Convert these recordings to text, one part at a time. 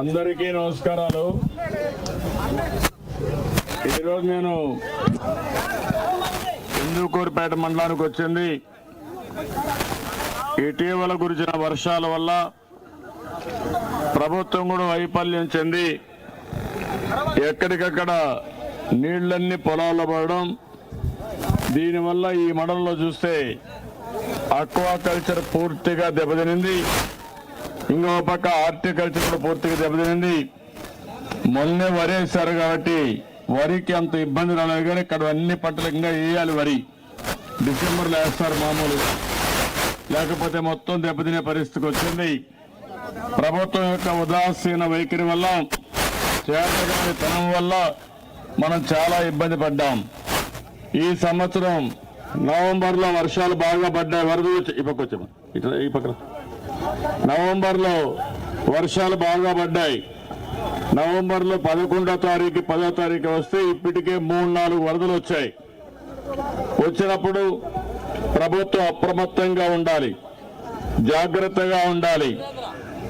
అందరికీ నమస్కారాలు. ఈరోజు నేను ఇందుకూరుపేట మండలానికి వచ్చింది. ఇటీవల గురిచిన వర్షాల వల్ల ప్రభుత్వం కూడా వైఫల్యం చెంది ఎక్కడికక్కడ నీళ్ళన్నీ పొలాల్లో పడడం. దీనివల్ల ఈ మండలంలో చూస్తే అక్వాకల్చర్ పూర్తిగా దెబ్బతినింది. ఇంకో పక్క హార్టికల్చర్ కూడా పూర్తిగా దెబ్బతినింది. మొన్నే వరి వేశారు కాబట్టి వరికి అంత ఇబ్బంది రాలేదు కానీ ఇక్కడ అన్ని పంటలు ఇంకా వేయాలి వరి. డిసెంబర్లో వేస్తారు మామూలు. లేకపోతే మొత్తం దెబ్బతినే పరిస్థితికి వచ్చింది. ప్రభుత్వం యొక్క ఉదాసీన వైఖరి వల్ల చేతగాని తనం వల్ల మనం చాలా ఇబ్బంది పడ్డాం. ఈ సంవత్సరం నవంబర్లో వర్షాలు బాగా పడ్డాయి. వరద వచ్చి ఈ పక్క వచ్చామా. ఇట్లా ఈ పక్కన నవంబర్లో వర్షాలు బాగా పడ్డాయి. నవంబర్లో పదకొండో తారీఖు పదో తారీఖు వస్తే ఇప్పటికే మూడు నాలుగు వరదలు వచ్చాయి. వచ్చినప్పుడు ప్రభుత్వం అప్రమత్తంగా ఉండాలి. జాగ్రత్తగా ఉండాలి.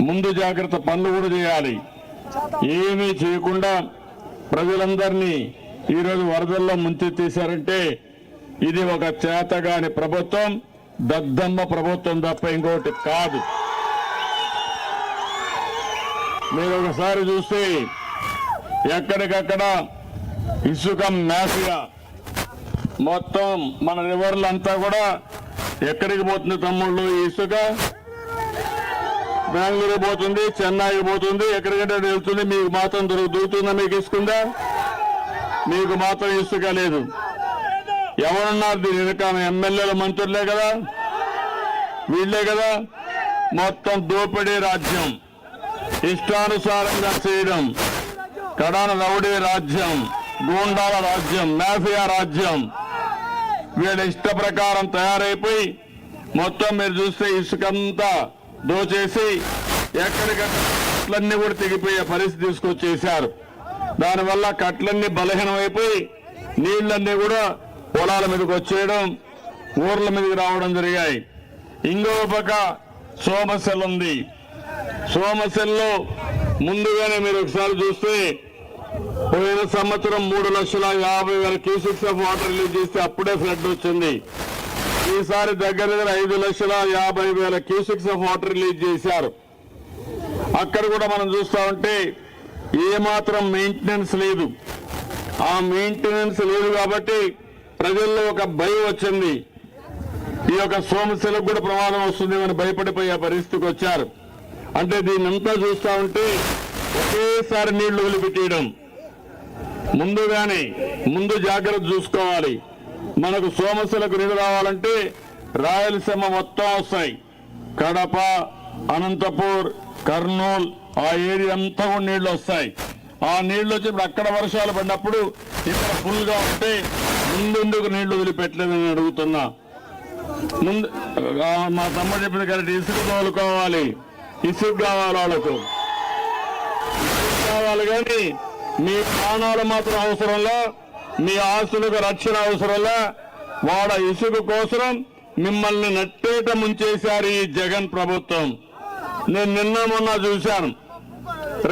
ముందు జాగ్రత్త పనులు కూడా చేయాలి. ఏమీ చేయకుండా ప్రజలందరినీ ఈరోజు వరదల్లో ముంచెత్తేశారంటే ఇది ఒక చేతగాని ప్రభుత్వం దద్దమ్మ ప్రభుత్వం తప్ప ఇంకోటి కాదు. మీరు ఒకసారి చూస్తే ఎక్కడికక్కడ ఇసుక మాఫియా మొత్తం మన రివర్లంతా కూడా ఎక్కడికి పోతుంది తమ్ముళ్ళు? ఈ ఇసుక బెంగళూరు పోతుంది చెన్నైకి పోతుంది ఎక్కడికంటే వెళ్తుంది మీకు మాత్రం దొరుకు దొరుకుతుందా మీకు ఇసుకుందా? మీకు మాత్రం ఇసుక లేదు. ఎవరున్నారు దీని వెనక ఎమ్మెల్యేలు మంత్రులే కదా? వీళ్ళే కదా? మొత్తం దోపిడీ రాజ్యం. ఇష్టానుసారంగా చేయడం. కడాన రౌడీ రాజ్యం గూండాల రాజ్యం మాఫియా రాజ్యం. వీళ్ళ ఇష్ట ప్రకారం తయారైపోయి మొత్తం మీరు చూస్తే ఇసుకంతా దోచేసి ఎక్కడికట్లన్నీ కూడా తెగిపోయే పరిస్థితి తీసుకొచ్చేసారు దానివల్ల కట్లన్నీ బలహీనమైపోయి నీళ్ళన్నీ కూడా పొలాల మీదకి వచ్చేయడం ఊర్ల మీదకి రావడం జరిగాయి. ఇంకో పక్క సోమశెల్ ఉంది. సోమశెల్లో ముందుగానే మీరు ఒకసారి చూస్తే పోయిన సంవత్సరం మూడు లక్షల యాభై వేల క్యూసిక్స్ ఆఫ్ వాటర్ రిలీజ్ చేస్తే అప్పుడే ఫ్లడ్ వచ్చింది. ఈసారి దగ్గర దగ్గర ఐదు లక్షల యాభై వేల క్యూసిక్స్ ఆఫ్ వాటర్ రిలీజ్ చేశారు. అక్కడ కూడా మనం చూస్తా ఉంటే ఏమాత్రం మెయింటెనెన్స్ లేదు. ఆ మెయింటెనెన్స్ లేదు కాబట్టి ప్రజల్లో ఒక భయం వచ్చింది. ఈ యొక్క సోమశిలకు కూడా ప్రమాదం వస్తుంది అని భయపడిపోయే పరిస్థితికి వచ్చారు. అంటే దీన్ని అంతా చూస్తా ఉంటే ఒకేసారి నీళ్ళు వదిలిపెట్టేయడం. ముందుగానే ముందు జాగ్రత్త చూసుకోవాలి. మనకు సోమస్యలకు నీళ్ళు రావాలంటే రాయలసీమ మొత్తం వస్తాయి. కడప అనంతపూర్ కర్నూలు ఆ ఏరియా అంతా కూడా నీళ్ళు వస్తాయి. ఆ నీళ్ళు వచ్చినప్పుడు అక్కడ వర్షాలు పడినప్పుడు ఇక్కడ ఫుల్గా ఉంటే ముందుకు నీళ్ళు వదిలిపెట్టలేదని అడుగుతున్నా. ముందు మా తమ్ముడు చెప్పింది కరెక్ట్ ఇసుక తోలుకోవాలి. ఇసుక కావాలి వాళ్ళకు కావాలి కానీ మీ ప్రాణాలు మాత్రం అవసరంలా మీ ఆస్తులకు రక్షణ అవసరంలా వాళ్ళ ఇసుక కోసం మిమ్మల్ని నట్టేట ముంచేశారు ఈ జగన్ ప్రభుత్వం. నేను నిన్న మొన్న చూశాను.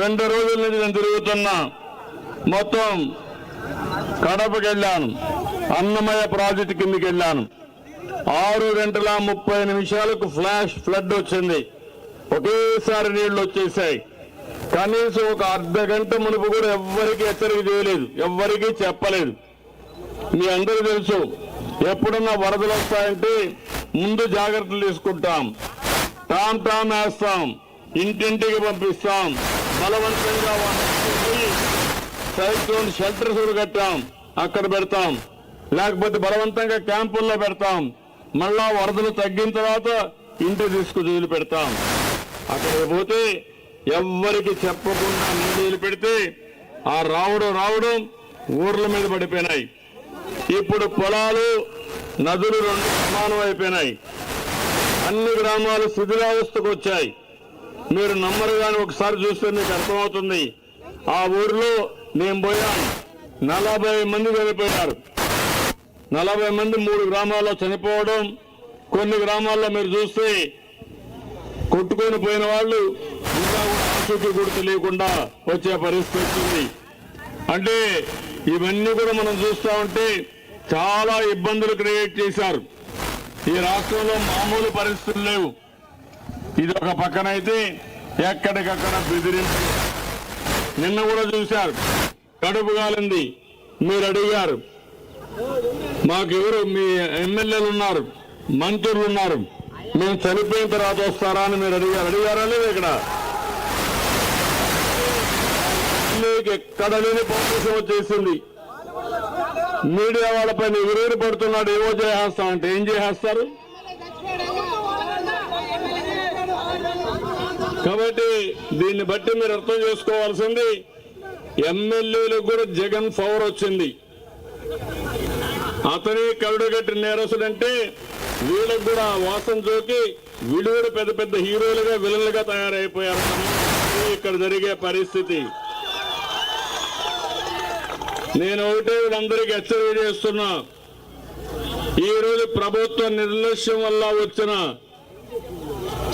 రెండు రోజుల నుంచి నేను తిరుగుతున్నా. మొత్తం కడపకి వెళ్ళాను అన్నమయ్య ప్రాజెక్టు కిందకి వెళ్ళాను ఆరు గంటల ముప్పై నిమిషాలకు ఫ్లాష్ ఫ్లడ్ వచ్చింది. ఒకేసారి నీళ్ళు వచ్చేసాయి. కనీసం ఒక అర్ధ గంట మునుపు కూడా ఎవ్వరికి హెచ్చరిక చేయలేదు. ఎవ్వరికీ చెప్పలేదు. మీ అందరూ తెలుసు ఎప్పుడన్నా వరదలు వస్తాయంటే ముందు జాగ్రత్తలు తీసుకుంటాం. టామ్ టామ్ వేస్తాం. ఇంటింటికి పంపిస్తాం. బలవంతంగా సైక్లోన్ షెల్టర్స్ కట్టాం. అక్కడ పెడతాం. లేకపోతే బలవంతంగా క్యాంపుల్లో పెడతాం. మళ్ళా వరదలు తగ్గిన తర్వాత ఇంటి తీసుకు వదిలి పెడతాం. అక్కడికి పోతే ఎవ్వరికి చెప్పకుండా నీళ్ళు పెడితే ఆ రావడం రావడం ఊర్ల మీద పడిపోయినాయి. ఇప్పుడు పొలాలు నదులు రెండు సమానం అయిపోయినాయి. అన్ని గ్రామాలు శిథిలావస్థకు వచ్చాయి. మీరు నమ్మరు కానీ ఒకసారి చూస్తే మీకు అర్థమవుతుంది. ఆ ఊర్లో నేను పోయాను. నలభై మంది చనిపోయారు. నలభై మంది మూడు గ్రామాల్లో చనిపోవడం కొన్ని గ్రామాల్లో మీరు చూస్తే కొట్టుకొని పోయిన వాళ్ళు ఇంకా కూడా గుర్తు లేకుండా వచ్చే పరిస్థితి వచ్చింది. అంటే ఇవన్నీ కూడా మనం చూస్తా ఉంటే చాలా ఇబ్బందులు క్రియేట్ చేశారు. ఈ రాష్ట్రంలో మామూలు పరిస్థితులు లేవు. ఇది ఒక పక్కనైతే ఎక్కడికక్కడ బెదిరింపు. నిన్న కూడా చూశారు. కడుపు కాలింది మీరు అడిగారు. మాకెవరు? మీ ఎమ్మెల్యేలు ఉన్నారు. మంత్రులు ఉన్నారు. మేము చనిపోయిన తర్వాత వస్తారా అని మీరు అడిగారు. అడిగారా లేదు ఇక్కడ? మీకు ఎక్కడ లేని పౌరుషం వచ్చేసింది. మీడియా వాళ్ళపైన ఎగురేరు పడుతున్నాడు. ఏవో చేసేస్తాం అంటే ఏం చేసేస్తారు? కాబట్టి దీన్ని బట్టి మీరు అర్థం చేసుకోవాల్సింది ఎమ్మెల్యేలకు కూడా జగన్ పవర్ వచ్చింది. అతని కరుడుగట్టి నేరసుడంటే వీళ్ళకు కూడా ఆ వాసన జోకి వీళ్ళు కూడా పెద్ద పెద్ద హీరోలుగా విలన్లుగా తయారైపోయారు. ఇక్కడ జరిగే పరిస్థితి. నేను ఒకటే వీళ్ళందరికీ హెచ్చరిక చేస్తున్నా. ఈ రోజు ప్రభుత్వ నిర్లక్ష్యం వల్ల వచ్చిన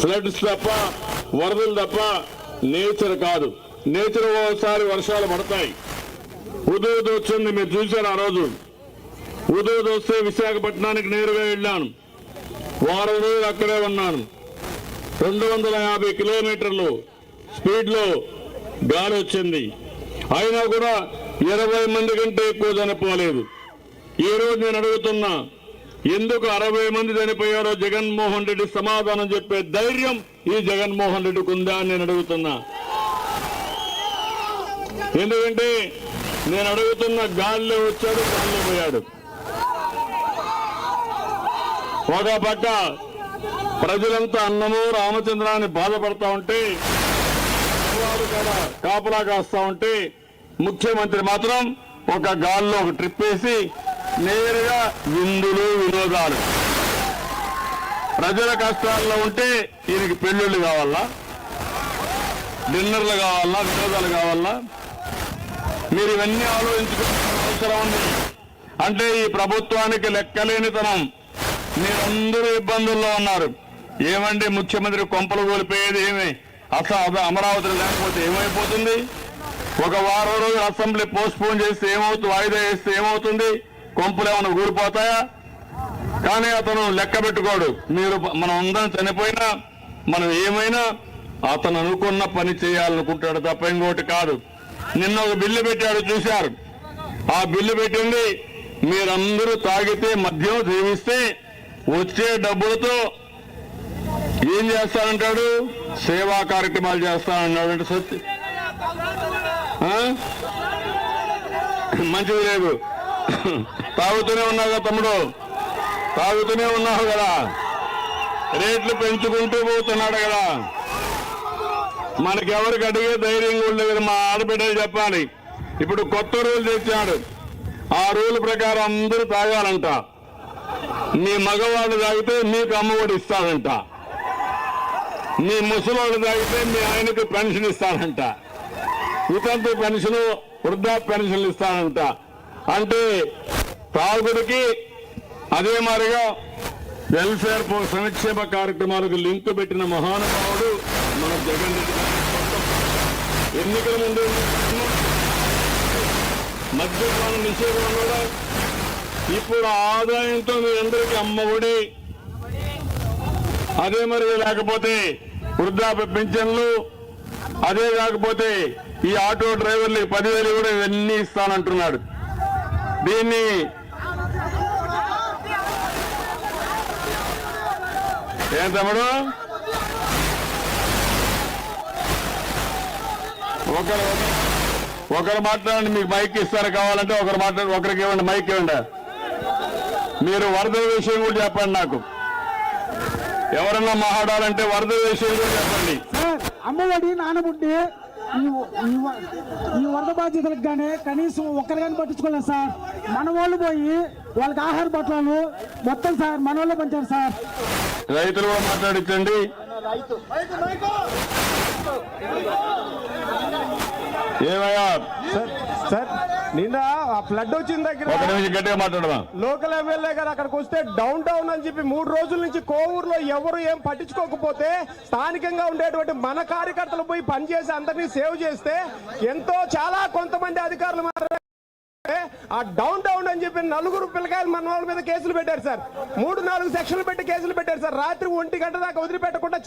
ఫ్లడ్స్ తప్ప వరదలు తప్ప నేచర్ కాదు. నేచర్ ఒకసారి వర్షాలు పడతాయి. ఉదయం వచ్చింది మీరు చూశారు ఆ రోజు. ఉదయం వస్తే విశాఖపట్నానికి నేరుగా వెళ్ళాను. వారం రోజులు అక్కడే ఉన్నాను. రెండు వందల యాభై కిలోమీటర్లు స్పీడ్లో గాలి వచ్చింది. అయినా కూడా ఇరవై మంది కంటే ఎక్కువ చనిపోలేదు. ఈరోజు రోజు నేను అడుగుతున్నా ఎందుకు అరవై మంది చనిపోయారో జగన్మోహన్ రెడ్డి సమాధానం చెప్పే ధైర్యం ఈ జగన్మోహన్ రెడ్డికి ఉందా అని నేను అడుగుతున్నా. ఎందుకంటే నేను అడుగుతున్న గాల్లో వచ్చాడు గాల్లో పోయాడు ఒక పక్క ప్రజలంతా అన్నము రామచంద్రాన్ని బాధపడతా ఉంటే వారు కాపలా కాస్తా ఉంటే ముఖ్యమంత్రి మాత్రం ఒక గాల్లో ఒక ట్రిప్ వేసి నేరుగా విందులు వినోదాలు. ప్రజల కష్టాల్లో ఉంటే ఈయనకి పెళ్ళిళ్ళు కావాలా? డిన్నర్లు కావాలా? వినోదాలు కావాలా? మీరు ఇవన్నీ ఆలోచించుకోవాల్సిన అవసరం ఉంది. అంటే ఈ ప్రభుత్వానికి లెక్కలేనితనం. మీరందరూ ఇబ్బందుల్లో ఉన్నారు. ఏమండి ముఖ్యమంత్రి కొంపలు కోల్పోయేది ఏమి? అసలు అద- లేకపోతే ఏమైపోతుంది? ఒక వారం రోజులు అసెంబ్లీ పోస్ట్ పోన్ చేస్తే ఏమవుతుంది? వాయిదా వేస్తే ఏమవుతుంది? కొంపలు ఏమైనా ఊరిపోతాయా కానీ అతను లెక్క పెట్టుకోడు. మీరు మనం అందరం చనిపోయినా మనం ఏమైనా అతను అనుకున్న పని చేయాలనుకుంటాడు తప్ప ఇంకోటి కాదు. నిన్న ఒక బిల్లు పెట్టాడు చూశారు. ఆ బిల్లు పెట్టింది మీరందరూ తాగితే మద్యం సేవిస్తే వచ్చే డబ్బులతో ఏం చేస్తానంటాడు? సేవా కార్యక్రమాలు చేస్తానన్నాడు అంటే సత్య మంచిది లేదు. తాగుతూనే ఉన్నావు కదా తమ్ముడు. తాగుతూనే ఉన్నావు కదా. రేట్లు పెంచుకుంటూ పోతున్నాడు కదా. మనకెవరికి అడిగే ధైర్యం కూడా లేదు. మా ఆడబిడ్డలు చెప్పాలి. ఇప్పుడు కొత్త రూల్ తెచ్చాడు. ఆ రూల్ ప్రకారం అందరూ తాగాలంట. మీ మగవాళ్ళు తాగితే మీకు అమ్మఒడి ఇస్తాడంట మీ ముసలోళ్ళు తాగితే మీ ఆయనకు పెన్షన్ ఇస్తాడంట వితంతు పెన్షన్ వృద్ధా పెన్షన్లు ఇస్తాడంట అంటే తాగుడికి అదే మారిగా వెల్ఫేర్ సంక్షేమ కార్యక్రమాలకు లింక్ పెట్టిన మహానుభావుడు మన జగన్ రెడ్డి ఎన్నికల ముందు మద్యపాన నిషేధం కూడా ఇప్పుడు ఆదాయంతో మీరందరికీ అమ్మఒడి. అదే మరి లేకపోతే వృద్ధాప్య పింఛన్లు అదే కాకపోతే ఈ ఆటో డ్రైవర్లకి పదివేలు కూడా ఇవన్నీ ఇస్తానంటున్నాడు. దీన్ని ఏం తమ్ముడు? ఒకరు ఒకరు మాట్లాడండి మీకు మైక్ ఇస్తారు కావాలంటే ఒకరు మాట్లాడి ఒకరికి ఇవ్వండి మైక్ ఇవ్వండి. మీరు వరద విషయం కూడా చెప్పండి నాకు. ఎవరన్నా మాట్లాడాలంటే వరద విషయం కూడా చెప్పండి. అమ్మఒడి నానబుడ్డి ఈ వరద బాధ్యతలకు కానీ కనీసం ఒక్కరు కానీ పట్టించుకోలేదు సార్. మన వాళ్ళు పోయి వాళ్ళకి ఆహార బట్టలు మొత్తం సార్ మన వాళ్ళే పంచారు సార్. రైతులు కూడా మాట్లాడించండి. ఏమయ్యా? సార్ సార్ నిన్న ఆ ఫ్లడ్ వచ్చిన దగ్గర లోకల్ ఎమ్మెల్యే గారు అక్కడికి వస్తే డౌన్ టౌన్ అని చెప్పి మూడు రోజుల నుంచి కోవూరులో ఎవరు ఏం పట్టించుకోకపోతే స్థానికంగా ఉండేటువంటి మన కార్యకర్తలు పోయి పనిచేసి అందరినీ సేవ్ చేస్తే ఎంతో చాలా కొంతమంది అధికారులు మాత్రమే ఆ డౌన్ టౌన్ అని చెప్పి నలుగురు పిల్లకాయలు మన వాళ్ళ మీద కేసులు పెట్టారు సార్. మూడు నాలుగు సెక్షన్లు పెట్టి కేసులు పెట్టారు సార్. రాత్రి ఒంటి గంట దాకా వదిలిపెట్టకుండా